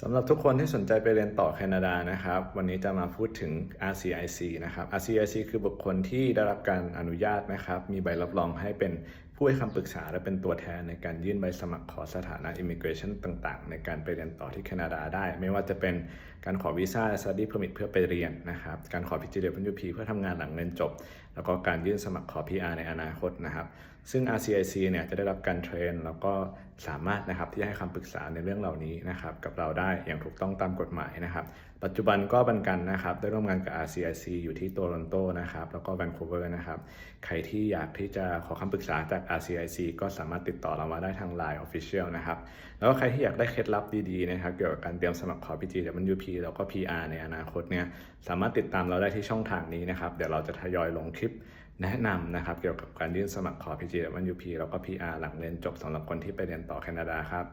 สำหรับทุกคนที่สนใจไปเรียนต่อแคนาดานะครับ วันนี้จะมาพูดถึง RCIC นะครับ RCIC คือบุคคลที่ได้รับการอนุญาตนะครับ มีใบรับรองให้เป็นผู้ให้คำปรึกษาและเป็นตัวแทนในการยื่นใบสมัครขอสถานะ Immigration ต่างๆ ในการไปเรียนต่อที่แคนาดาได้ ไม่ว่าจะเป็นการขอวีซ่า study permit เพื่อไปเรียนนะครับ การขอ PGWP เพื่อทำงานหลังเรียนจบ แล้วก็การยื่นสมัครขอ PR ในอนาคตนะครับ ซึ่ง RCIC เนี่ยจะได้รับการเทรน แล้วก็สามารถนะครับที่จะให้คำปรึกษาในเรื่องเหล่านี้นะครับกับเราได้อย่างถูกต้องตามกฎหมายนะครับ ปัจจุบันก็บันกันนะครับได้ร่วมงานกับ RCIC อยู่ที่โตลอนโตนะครับแล้วก็แวนคูเวอร์นะครับใครที่อยากที่จะขอคำปรึกษาจาก RCIC ก็สามารถติดต่อเรามาได้ทาง Line Official นะครับแล้วก็ใครที่อยากได้เคล็ดลับดีๆนะครับเกี่ยวกับการเตรียมสมัครขอ PGWP แล้วก็ PR ในอนาคตเนี่ยสามารถติดตามเราได้ที่ช่องทางนี้นะครับเดี๋ยวเราจะทยอยลงคลิป แนะนำนะครับเกี่ยวกับการยื่นสมัครขอ PGWP แล้วก็ PR หลังเรียนจบสำหรับคนที่ไปเรียนต่อแคนาดาครับ